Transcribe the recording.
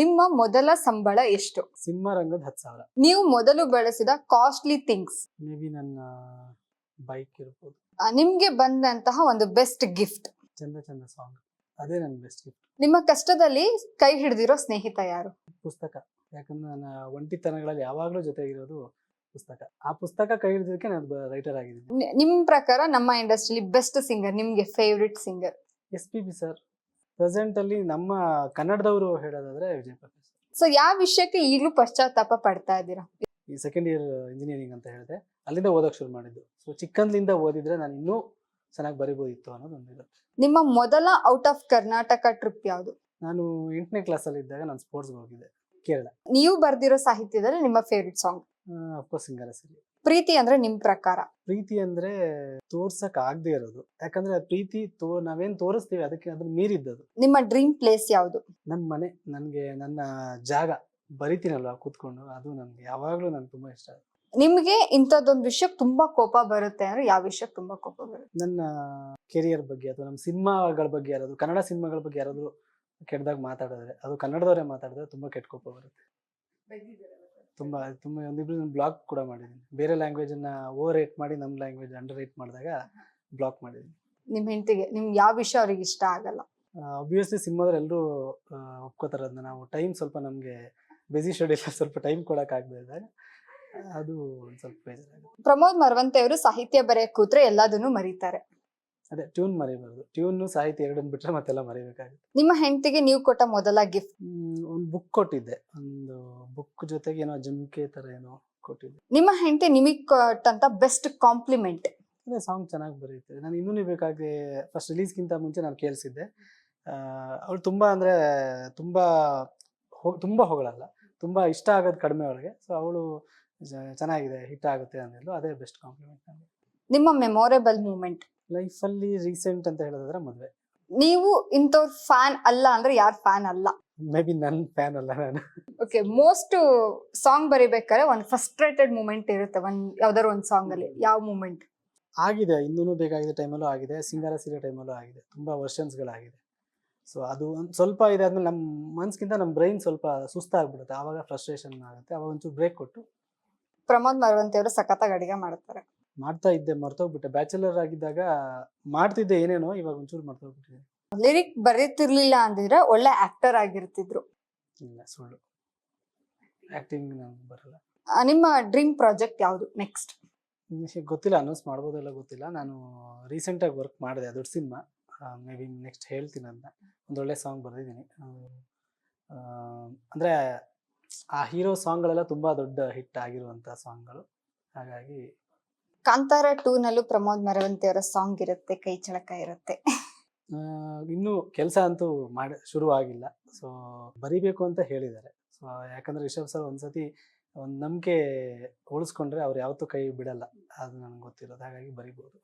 ನಿಮ್ಮ ಮೊದಲ ಸಂಬಳ ಎಷ್ಟು? ಸಿನಿಮಾ ರಂಗದ ಹತ್ತು ಸಾವಿರ. ನೀವು ಮೊದಲು ಬಳಸಿದ ಕಾಸ್ಟ್ಲಿ ಥಿಂಗ್ಸ್ ಮೇ ಬಿ ನನ್ನ ಬೈಕ್ ಇರ್ಬೋದು. ನಿಮ್ಗೆ ಬಂದಂತಹ ಒಂದು ಬೆಸ್ಟ್ ಗಿಫ್ಟ್ ಚಂದ ಚಂದ ಸಾಂಗ್ ಅದೇ ನನ್ನ ಬೆಸ್ಟ್ ಗಿಫ್ಟ್ ನಿಮ್ಮ ಕಷ್ಟದಲ್ಲಿ ಕೈ ಹಿಡಿದಿರೋ ಸ್ನೇಹಿತ ಯಾರು? ಪುಸ್ತಕ. ಯಾಕಂದ್ರೆ ನನ್ನ ಒಂಟಿತನಗಳಲ್ಲಿ ಯಾವಾಗಲೂ ಜೊತೆಗಿರೋದು ಪುಸ್ತಕ. ಆ ಪುಸ್ತಕ ಕೈ ಹಿಡಿದಕ್ಕೆ ನಾನು ರೈಟರ್ ಆಗಿದ್ದೀನಿ. ನಿಮ್ಮ ನಿಮ್ ಪ್ರಕಾರ ನಮ್ಮ ಇಂಡಸ್ಟ್ರಿಲಿ ಬೆಸ್ಟ್ ಸಿಂಗರ್ ನಿಮ್ಗೆ favourite singer S P B sir present ಅಲ್ಲಿ ನಮ್ಮ ಕನ್ನಡದವರು ಹೇಳೋದಾದ್ರೆ ವಿಜಯ್ ಪ್ರಕಾಶ್ ಸೊ ಯಾವ ವಿಷಯಕ್ಕೆ ಈಗಲೂ ಪಶ್ಚಾತ್ತಾಪ ಪಡ್ತಾ ಇದ್ದೀರಾ? ಈ ಸೆಕೆಂಡ್ ಇಯರ್ ಇಂಜಿನಿಯರಿಂಗ್ ಅಂತ ಹೇಳಿದೆ ಅಲ್ಲಿಂದ ಓದೋಕೆ ಶುರು ಮಾಡಿದ್ದು. ಸೊ ಚಿಕ್ಕಂದ್ಲಿಂದ ಓದಿದ್ರೆ ನಾನು ಇನ್ನೂ ಚೆನ್ನಾಗಿ ಬರಿಬೋದಿತ್ತು ಅನ್ನೋದು ಒಂದಿರುತ್ತೆ ನಿಮ್ಮ ಮೊದಲ ಔಟ್ ಆಫ್ ಕರ್ನಾಟಕ ಟ್ರಿಪ್ ಯಾವುದು? ನಾನು ಎಂಟನೇ ಕ್ಲಾಸಲ್ಲಿ ಇದ್ದಾಗ ನಾನು ಸ್ಪೋರ್ಟ್ಸ್ಗೆ ಹೋಗಿದ್ದೆ ಕೇರಳ. ನೀವು ಬರ್ದಿರೋ ಸಾಹಿತ್ಯದಲ್ಲಿ ನಿಮ್ಮ ಫೇವ್ರೆಟ್ ಸಾಂಗ್ ಅಫ್ಕೋರ್ಸ್ ಸಿಂಗರ್ ಸರಿ ಪ್ರೀತಿ ಅಂದ್ರೆ ನಿಮ್ ಪ್ರಕಾರ? ಪ್ರೀತಿ ಅಂದ್ರೆ ತೋರ್ಸಕ್ ಆಗದೆ ಇರೋದು. ಯಾಕಂದ್ರೆ ಆ ಪ್ರೀತಿ ತೋ ನಾವೇನ್ ತೋರಿಸ್ತೀವಿ ಅದಕ್ಕೆ ಅದ್ರ ಮೀರಿದ್ದದು. ನಿಮ್ಮ ಡ್ರೀಮ್ ಪ್ಲೇಸ್ ಯಾವುದು? ನಮ್ಮ ಮನೆ ನನಗೆ ನನ್ನ ಜಾಗ ಬರಿತೀನಲ್ವಾ ಕೂತ್ಕೊಂಡು? ಅದು ನನ್ಗೆ ಯಾವಾಗಲೂ ನನ್ಗೆ ತುಂಬಾ ಇಷ್ಟ ನಿಮ್ಗೆ ಇಂಥದ್ದೊಂದು ವಿಷಯಕ್ಕೆ ತುಂಬಾ ಕೋಪ ಬರುತ್ತೆ ಅಂದ್ರೆ ಯಾವ ವಿಷಯಕ್ಕೆ ತುಂಬಾ ಕೋಪ ಬರುತ್ತೆ? ನನ್ನ ಕೆರಿಯರ್ ಬಗ್ಗೆ ಅಥವಾ ನಮ್ಮ ಸಿನಿಮಾಗಳ ಬಗ್ಗೆ ಯಾರಾದ್ರು ಕನ್ನಡ ಸಿನಿಮಾಗಳ ಬಗ್ಗೆ ಯಾರಾದ್ರು ಕೆಟ್ಟದಾಗ ಮಾತಾಡಿದ್ರೆ ಅದು ಕನ್ನಡದವರೇ ಮಾತಾಡಿದ್ರೆ ತುಂಬಾ ಕೆಟ್ಟ ಕೋಪ ಬರುತ್ತೆ. ತುಂಬಾ ತುಂಬ ಒಂದಿಬ್ರು ಬ್ಲಾಕ್ ಕೂಡ ಮಾಡಿದ್ದೀನಿ ಬೇರೆ ಲ್ಯಾಂಗ್ವೇಜ್ ಅನ್ನ ಓವರ್ ರೇಟ್ ಮಾಡಿ ನಮ್ಮ ಲ್ಯಾಂಗ್ವೇಜ್ ಅಂಡರ್ ರೇಟ್ ಮಾಡಿದಾಗ ಬ್ಲಾಕ್ ಮಾಡಿದ್ದೀನಿ ನಿಮ್ಮ ಹೆಂಡತಿಗೆ ನಿಮ್ಗೆ ಯಾವ ವಿಷಯ ಅವ್ರಿಗೆ ಇಷ್ಟ ಆಗಲ್ಲ? ಅಬ್ವಿಯಸ್ಲಿ ಸಿನಿಮಾದ್ರೆ ಎಲ್ಲರೂ ಒಪ್ಕೋತಾರೆ ಅದನ್ನ ನಾವು ಟೈಮ್ ಸ್ವಲ್ಪ ನಮಗೆ ಬಿಸಿ ಶೆಡ್ಯೂಲ್ ಸ್ವಲ್ಪ ಟೈಮ್ ಕೊಡಕ್ ಆಗದೆ ಇದ್ದಾಗ ಅದು ಒಂದು ಸ್ವಲ್ಪ ಬೇಜಾರಾಗುತ್ತೆ. ಪ್ರಮೋದ್ ಮರವಂತೆ ಅವರು ಸಾಹಿತ್ಯ ಬರೆಯ ಕೂತ್ರೆ ಎಲ್ಲದನ್ನು ಮರೀತಾರೆ. ಅದೇ ಟ್ಯೂನ್ ಮರಿಬಾರ್ದು ಟ್ಯೂನ್ ಸಾಹಿತ್ಯ ಎರಡನ್ನ ಬಿಟ್ರೆ ಮತ್ತೆಲ್ಲ ಮರಿಬೇಕಾಗುತ್ತೆ. ನಿಮ್ಮ ಹೆಂಡತಿಗೆ ನೀವು ಕೊಟ್ಟ ಮೊದಲ ಗಿಫ್ಟ್ ಒಂದು ಬುಕ್ ಕೊಟ್ಟಿದ್ದೆ. ಒಂದು ಬುಕ್ ಜೊತೆಗೆ ಏನೋ ಜುಮ್ಕೆ ತರ ಏನೋ ಕೊಟ್ಟಿದ್ದೆ. ನಿಮ್ಮ ಹೆಂಡತಿ ನಿಮಗೆ ಕೊಟ್ಟಂತ ಬೆಸ್ಟ್ ಕಾಂಪ್ಲಿಮೆಂಟ್ ಅದೇ ಸಾಂಗ್ ಚೆನ್ನಾಗಿ ಬರೆಯುತ್ತೆ ನಾನು ಇನ್ನೂ ಬೇಕಾಗಿ ಫಸ್ಟ್ ರಿಲೀಸ್ಗಿಂತ ಮುಂಚೆ ನಾನು ಕೇಳಿಸಿದ್ದೆ. ಅವಳು ತುಂಬ ಅಂದರೆ ತುಂಬ ಹೊ- ತುಂಬ ಹೊಗಳಲ್ಲ. ತುಂಬ ಇಷ್ಟ ಆಗೋದು ಕಡಿಮೆ ಅವಳಿಗೆ. ಸೊ ಅವಳು ಚೆನ್ನಾಗಿದೆ ಹಿಟ್ ಆಗುತ್ತೆ ಅಂದಿದ್ಲು ಅದೇ ಬೆಸ್ಟ್ ಕಾಂಪ್ಲಿಮೆಂಟ್ ನನಗೆ ನಿಮ್ಮ ಮೆಮೊರೇಬಲ್ ಮೂಮೆಂಟ್ ಲೈಫಲ್ಲಿ ರೀಸೆಂಟ್ ಅಂತ ಹೇಳೋದಾದ್ರೆ ಮದುವೆ. ನೀವು ಇಂಥವ್ರ ಫ್ಯಾನ್ ಅಲ್ಲ ಅಂದ್ರೆ ಯಾರ್ ಫ್ಯಾನ್ ಅಲ್ಲ? ಮೇ ಬಿ ನನ್ನ ಫ್ಯಾನ್ ಅಲ್ಲ ನಾನು. ಓಕೆ ಮೋಸ್ಟ್ ಸಾಂಗ್ ಬರಿಬೇಕಾದ್ರೆ ಒಂದು ಫ್ರಸ್ಟ್ರೇಟೆಡ್ ಮೂಮೆಂಟ್ ಇರುತ್ತೆ ಒಂದು ಯಾವ್ದಾದ್ರು ಒಂದು ಸಾಂಗ್ ಅಲ್ಲಿ. ಯಾವ ಮೂಮೆಂಟ್ ಆಗಿದೆ ಇನ್ನೂ ಬೇಕಾಗಿದ್ದ ಟೈಮಲ್ಲೂ ಆಗಿದೆ ಸಿಂಗಾರ ಸೀರೆ ಟೈಮಲ್ಲೂ ಆಗಿದೆ ತುಂಬ ವರ್ಷನ್ಸ್ಗಳಾಗಿದೆ. ಸೊ ಅದು ಒಂದು ಸ್ವಲ್ಪ ಇದಾದ್ಮೇಲೆ ನಮ್ಮ ಮನ್ಸ್ಗಿಂತ ನಮ್ಮ ಬ್ರೈನ್ ಸ್ವಲ್ಪ ಸುಸ್ತಾಗ್ಬಿಡುತ್ತೆ ಆವಾಗ ಫ್ರಸ್ಟ್ರೇಷನ್ ಆಗುತ್ತೆ ಆವಾಗ ಒಂಚೂರು ಬ್ರೇಕ್ ಕೊಟ್ಟು. ಪ್ರಮೋದ್ ಮರವಂತಿಯವರು ಸಖತ್ತಾಗಿ ಅಡುಗೆ ಮಾಡ್ತಾರೆ. ಮಾಡ್ತಾ ಇದ್ದೆ ಮರ್ತೋಗ್ಬಿಟ್ಟೆ. ಬ್ಯಾಚುಲರ್ ಆಗಿದ್ದಾಗ ಮಾಡ್ತಿದ್ದೆ ಏನೇನೋ ಇವಾಗ ಒಂಚೂರು ಮರ್ತೋಗ್ಬಿಟ್ಟಿದೆ. ಲಿರಿಕ್ ಬರೀತಿರ್ಲಿಲ್ಲ ಅಂದಿದ್ರೆ ಒಳ್ಳೆ ಆಕ್ಟರ್ ಆಗಿರ್ತಿದ್ರು. ಇಲ್ಲ ಸುಳ್ಳು. ಆಕ್ಟಿಂಗ್ ನಂಗೆ ಬರಲ್ಲ. ಆ, ನಿಮ್ಮ ಡ್ರೀಮ್ ಪ್ರಾಜೆಕ್ಟ್ ಯಾವುದು ನೆಕ್ಸ್ಟ್? ನಿಮಗೆ ಗೊತ್ತಿಲ್ಲ ಅನೌನ್ಸ್ ಮಾಡ್ಬೋದಲ್ಲ ಗೊತ್ತಿಲ್ಲ. ನಾನು ರೀಸೆಂಟಾಗಿ ವರ್ಕ್ ಮಾಡಿದೆ ದೊಡ್ಡ ಸಿನಿಮಾ. ಮೇ ಬಿ ನೆಕ್ಸ್ಟ್ ಹೇಳ್ತೀನಿ ಅಂತ. ಒಂದೊಳ್ಳೆ ಸಾಂಗ್ ಬರೆದಿದ್ದೀನಿ. ಅಂದರೆ ಆ ಹೀರೋ ಸಾಂಗ್ಗಳೆಲ್ಲ ತುಂಬ ದೊಡ್ಡ ಹಿಟ್ ಆಗಿರುವಂಥ ಸಾಂಗ್ಗಳು. ಹಾಗಾಗಿ ಕಾಂತಾರ ಟೂ ನಲ್ಲೂ ಪ್ರಮೋದ್ ಮರವಂತಿ ಅವರ ಸಾಂಗ್ ಇರುತ್ತೆ, ಕೈ ಚಳಕ ಇರುತ್ತೆ. ಇನ್ನು ಕೆಲಸ ಅಂತೂ ಮಾಡ, ಶುರು ಆಗಿಲ್ಲ. ಸೊ ಬರಿಬೇಕು ಅಂತ ಹೇಳಿದ್ದಾರೆ. ಸೊ ಯಾಕಂದ್ರೆ ರಿಷಬ್ ಸರ್ ಒಂದ್ಸತಿ ಒಂದು ನಂಬಿಕೆ ಉಳಿಸ್ಕೊಂಡ್ರೆ ಅವ್ರು ಯಾವತ್ತೂ ಕೈ ಬಿಡಲ್ಲ. ಅದು ನನಗೆ ಗೊತ್ತಿರೋದು. ಹಾಗಾಗಿ ಬರಿಬೋದು.